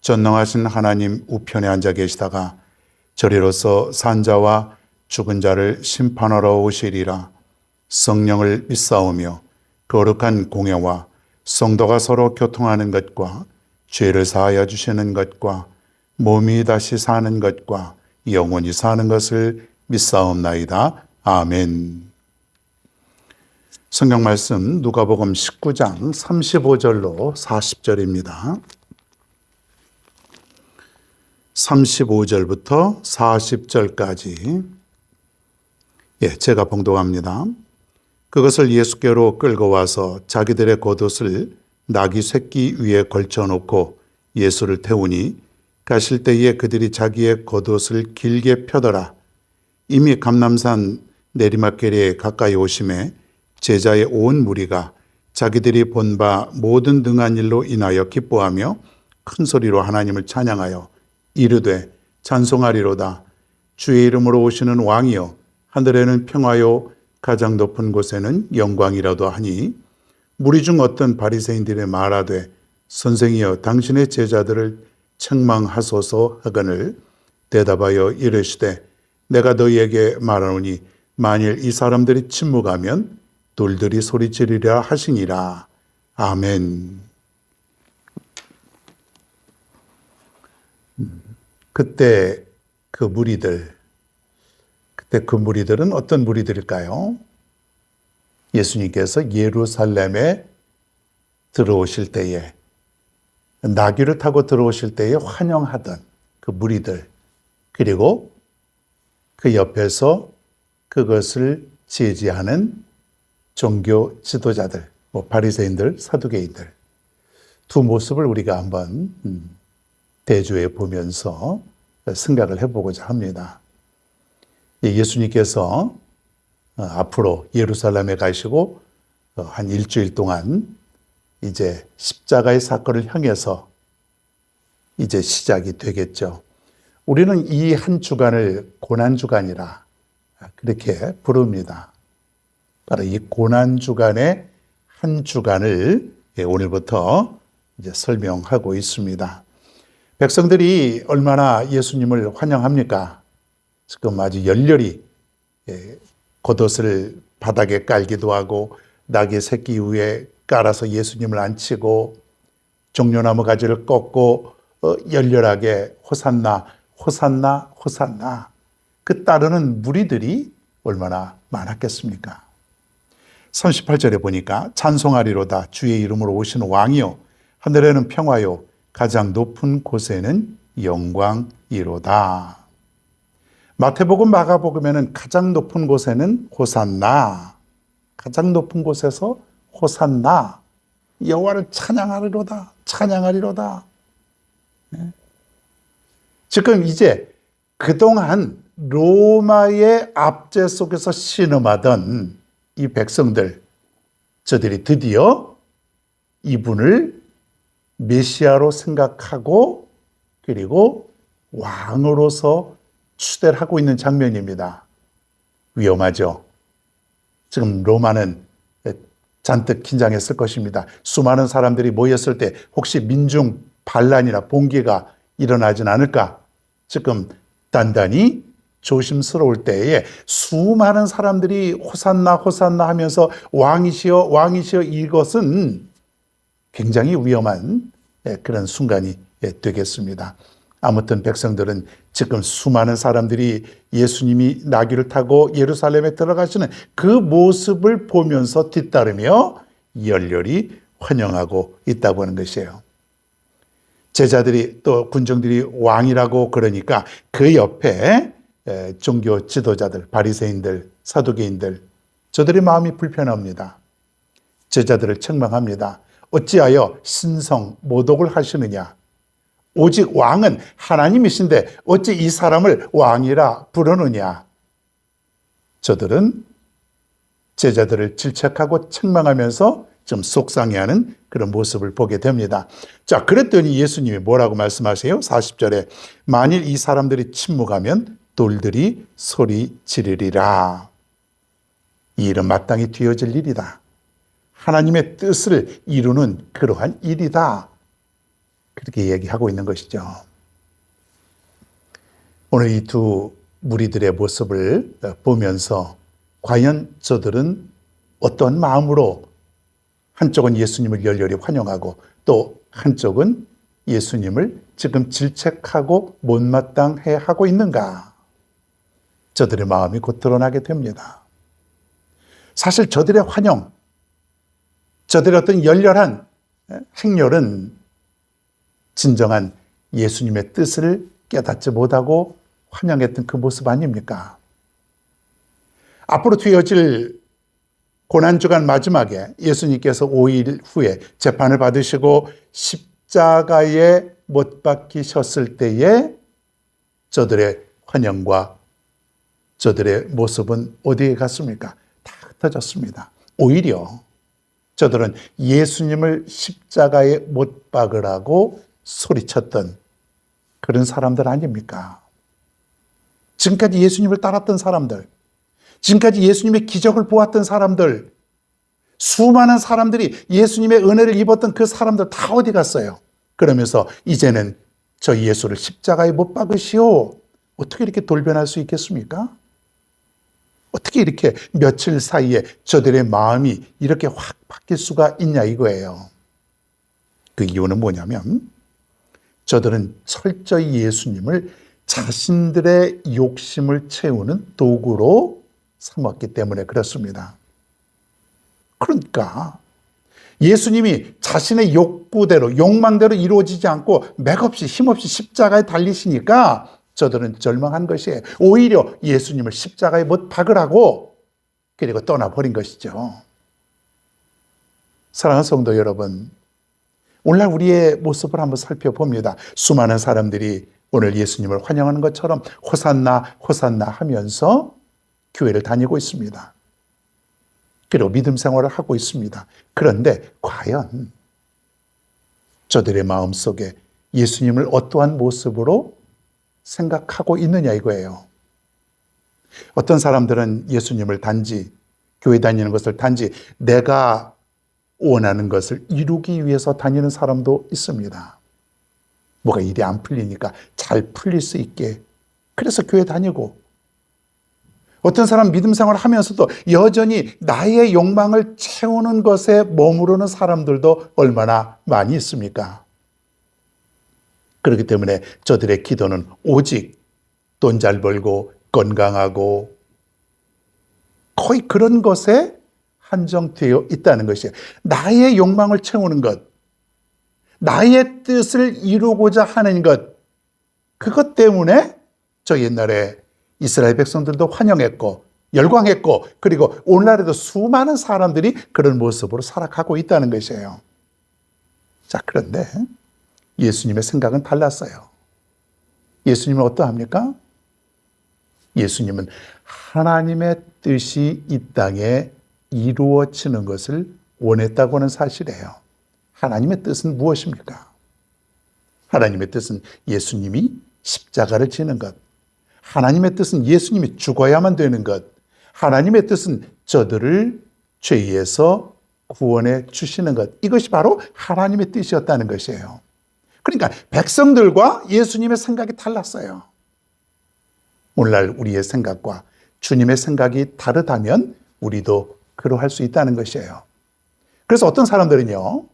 전능하신 하나님 우편에 앉아 계시다가 저리로서 산자와 죽은 자를 심판하러 오시리라 성령을 믿사오며 거룩한 공예와 성도가 서로 교통하는 것과 죄를 사하여 주시는 것과 몸이 다시 사는 것과 영원히 사는 것을 믿사옵나이다. 아멘. 성경 말씀 누가복음 19장 35절로 40절입니다. 35절부터 40절까지 예, 제가 봉독합니다. 그것을 예수께로 끌고 와서 자기들의 겉옷을 나귀 새끼 위에 걸쳐 놓고 예수를 태우니 가실 때에 그들이 자기의 겉옷을 길게 펴더라. 이미 감남산 내리막길에 가까이 오심에 제자의 온 무리가 자기들이 본 바 모든 등한 일로 인하여 기뻐하며 큰 소리로 하나님을 찬양하여 이르되 찬송하리로다. 주의 이름으로 오시는 왕이여 하늘에는 평화요 가장 높은 곳에는 영광이라도 하니. 무리 중 어떤 바리새인들의 말하되 선생이여 당신의 제자들을 책망하소서 하거늘 대답하여 이르시되 내가 너희에게 말하노니 만일 이 사람들이 침묵하면 돌들이 소리지르려 하시니라. 아멘. 그때 그 무리들, 그때 그 무리들은 어떤 무리들일까요? 예수님께서 예루살렘에 들어오실 때에 나귀를 타고 들어오실 때에 환영하던 그 무리들, 그리고 그 옆에서 그것을 지지하는 종교 지도자들, 뭐 바리새인들, 사두개인들 두 모습을 우리가 한번 음, 대조해 보면서 생각을 해보고자 합니다. 예수님께서 어, 앞으로 예루살렘에 가시고 어, 한 일주일 동안 이제 십자가의 사건을 향해서 이제 시작이 되겠죠. 우리는 이 한 주간을 고난 주간이라 그렇게 부릅니다. 바로 이 고난 주간의 한 주간을 예, 오늘부터 이제 설명하고 있습니다. 백성들이 얼마나 예수님을 환영합니까? 지금 아주 열렬히 예, 겉옷을 바닥에 깔기도 하고 낙의 새끼 위에 깔아서 예수님을 앉히고 종려나무 가지를 꺾고 어, 열렬하게 호산나 호산나 호산나 그 따르는 무리들이 얼마나 많았겠습니까? 38절에 보니까 찬송하리로다 주의 이름으로 오시는 왕이요 하늘에는 평화요 가장 높은 곳에는 영광이로다. 마태복음, 마가복음에는 가장 높은 곳에는 호산나, 가장 높은 곳에서 호산나, 여호와를 찬양하리로다, 찬양하리로다. 네. 지금 이제 그동안 로마의 압제 속에서 신음하던 이 백성들, 저들이 드디어 이분을 메시아로 생각하고 그리고 왕으로서 추대를 하고 있는 장면입니다. 위험하죠. 지금 로마는 잔뜩 긴장했을 것입니다. 수많은 사람들이 모였을 때 혹시 민중 반란이나 봉기가 일어나진 않을까? 지금 단단히 조심스러울 때에 수많은 사람들이 호산나 호산나 하면서 왕이시여 왕이시여 이것은 굉장히 위험한 예, 그런 순간이 예, 되겠습니다. 아무튼 백성들은 지금 수많은 사람들이 예수님이 나귀를 타고 예루살렘에 들어가시는 그 모습을 보면서 뒤따르며 열렬히 환영하고 있다고 하는 것이에요. 제자들이 또 군정들이 왕이라고 그러니까 그 옆에 예, 종교 지도자들, 바리새인들, 사두개인들 저들의 마음이 불편합니다. 제자들을 책망합니다. 어찌하여 신성 모독을 하시느냐? 오직 왕은 하나님이신데 어찌 이 사람을 왕이라 부르느냐? 저들은 제자들을 질책하고 책망하면서 좀 속상해하는 그런 모습을 보게 됩니다. 자, 그랬더니 예수님이 뭐라고 말씀하세요? 40절에 만일 이 사람들이 침묵하면 돌들이 소리 지르리라. 이 일은 마땅히 뒤어질 일이다. 하나님의 뜻을 이루는 그러한 일이다. 그렇게 얘기하고 있는 것이죠. 오늘 이 두 무리들의 모습을 보면서 과연 저들은 어떤 마음으로 한쪽은 예수님을 열렬히 환영하고 또 한쪽은 예수님을 지금 질책하고 못마땅해 하고 있는가? 저들의 마음이 곧 드러나게 됩니다. 사실 저들의 환영, 저들의 어떤 열렬한 행렬은 진정한 예수님의 뜻을 깨닫지 못하고 환영했던 그 모습 아닙니까? 앞으로 뒤어질 고난주간 마지막에 예수님께서 5일 후에 재판을 받으시고 십자가에 못 박히셨을 때에 저들의 환영과 저들의 모습은 어디에 갔습니까? 다 흩어졌습니다. 오히려 저들은 예수님을 십자가에 못 박으라고 소리쳤던 그런 사람들 아닙니까? 지금까지 예수님을 따랐던 사람들, 지금까지 예수님의 기적을 보았던 사람들, 수많은 사람들이 예수님의 은혜를 입었던 그 사람들 다 어디 갔어요? 그러면서 이제는 저 예수를 십자가에 못 박으시오. 어떻게 이렇게 돌변할 수 있겠습니까? 어떻게 이렇게 며칠 사이에 저들의 마음이 이렇게 확 바뀔 수가 있냐 이거예요. 그 이유는 뭐냐면 저들은 철저히 예수님을 자신들의 욕심을 채우는 도구로 삼았기 때문에 그렇습니다. 그러니까 예수님이 자신의 욕구대로 욕망대로 이루어지지 않고 맥없이 힘없이 십자가에 달리시니까 저들은 절망한 것이에요. 오히려 예수님을 십자가에 못 박으라고 그리고 떠나버린 것이죠. 사랑하는 성도 여러분, 오늘날 우리의 모습을 한번 살펴봅니다. 수많은 사람들이 오늘 예수님을 환영하는 것처럼 호산나, 호산나 하면서 교회를 다니고 있습니다. 그리고 믿음 생활을 하고 있습니다. 그런데 과연 저들의 마음 속에 예수님을 어떠한 모습으로 생각하고 있느냐 이거예요. 어떤 사람들은 예수님을 단지 교회 다니는 것을 단지 내가 원하는 것을 이루기 위해서 다니는 사람도 있습니다. 뭐가 일이 안 풀리니까 잘 풀릴 수 있게. 그래서 교회 다니고. 어떤 사람 믿음 생활을 하면서도 여전히 나의 욕망을 채우는 것에 머무르는 사람들도 얼마나 많이 있습니까? 그렇기 때문에 저들의 기도는 오직 돈 잘 벌고 건강하고 거의 그런 것에 한정되어 있다는 것이에요. 나의 욕망을 채우는 것, 나의 뜻을 이루고자 하는 것, 그것 때문에 저 옛날에 이스라엘 백성들도 환영했고, 열광했고, 그리고 오늘날에도 수많은 사람들이 그런 모습으로 살아가고 있다는 것이에요. 자, 그런데 예수님의 생각은 달랐어요. 예수님은 어떠합니까? 예수님은 하나님의 뜻이 이 땅에 이루어지는 것을 원했다고 하는 사실이에요. 하나님의 뜻은 무엇입니까? 하나님의 뜻은 예수님이 십자가를 지는 것. 하나님의 뜻은 예수님이 죽어야만 되는 것. 하나님의 뜻은 저들을 죄에서 구원해 주시는 것. 이것이 바로 하나님의 뜻이었다는 것이에요. 그러니까 백성들과 예수님의 생각이 달랐어요. 오늘날 우리의 생각과 주님의 생각이 다르다면 우리도 그러할 수 있다는 것이에요. 그래서 어떤 사람들은요,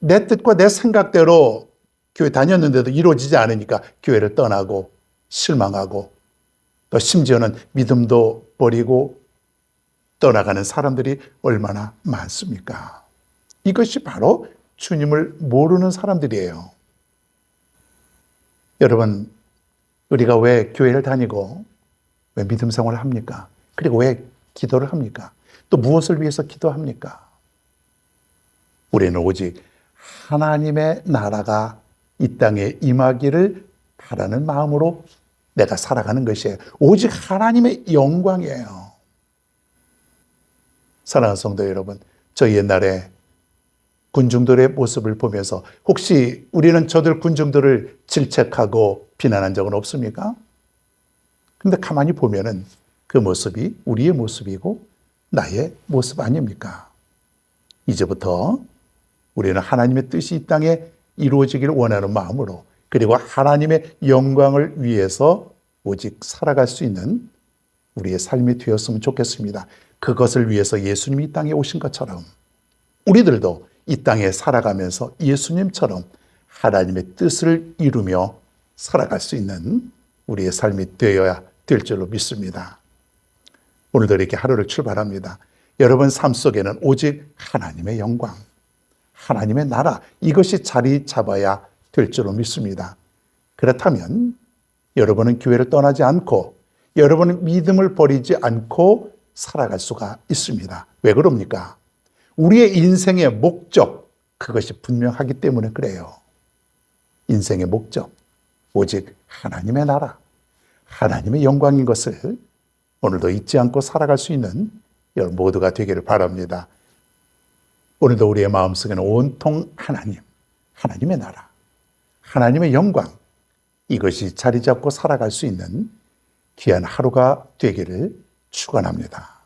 내 뜻과 내 생각대로 교회 다녔는데도 이루어지지 않으니까 교회를 떠나고 실망하고 또 심지어는 믿음도 버리고 떠나가는 사람들이 얼마나 많습니까? 이것이 바로 주님을 모르는 사람들이에요. 여러분, 우리가 왜 교회를 다니고 왜 믿음 생활을 합니까? 그리고 왜 기도를 합니까? 또 무엇을 위해서 기도합니까? 우리는 오직 하나님의 나라가 이 땅에 임하기를 바라는 마음으로 내가 살아가는 것이에요. 오직 하나님의 영광이에요. 사랑하는 성도 여러분, 저 옛날에 군중들의 모습을 보면서 혹시 우리는 저들 군중들을 질책하고 비난한 적은 없습니까? 근데 가만히 보면은 그 모습이 우리의 모습이고 나의 모습 아닙니까? 이제부터 우리는 하나님의 뜻이 이 땅에 이루어지기를 원하는 마음으로 그리고 하나님의 영광을 위해서 오직 살아갈 수 있는 우리의 삶이 되었으면 좋겠습니다. 그것을 위해서 예수님이 이 땅에 오신 것처럼 우리들도 이 땅에 살아가면서 예수님처럼 하나님의 뜻을 이루며 살아갈 수 있는 우리의 삶이 되어야 될 줄로 믿습니다. 오늘도 이렇게 하루를 출발합니다. 여러분 삶 속에는 오직 하나님의 영광, 하나님의 나라 이것이 자리 잡아야 될 줄로 믿습니다. 그렇다면 여러분은 교회를 떠나지 않고 여러분은 믿음을 버리지 않고 살아갈 수가 있습니다. 왜 그럽니까? 우리의 인생의 목적 그것이 분명하기 때문에 그래요. 인생의 목적 오직 하나님의 나라, 하나님의 영광인 것을 오늘도 잊지 않고 살아갈 수 있는 여러분 모두가 되기를 바랍니다. 오늘도 우리의 마음속에는 온통 하나님, 하나님의 나라, 하나님의 영광 이것이 자리 잡고 살아갈 수 있는 귀한 하루가 되기를 축원합니다.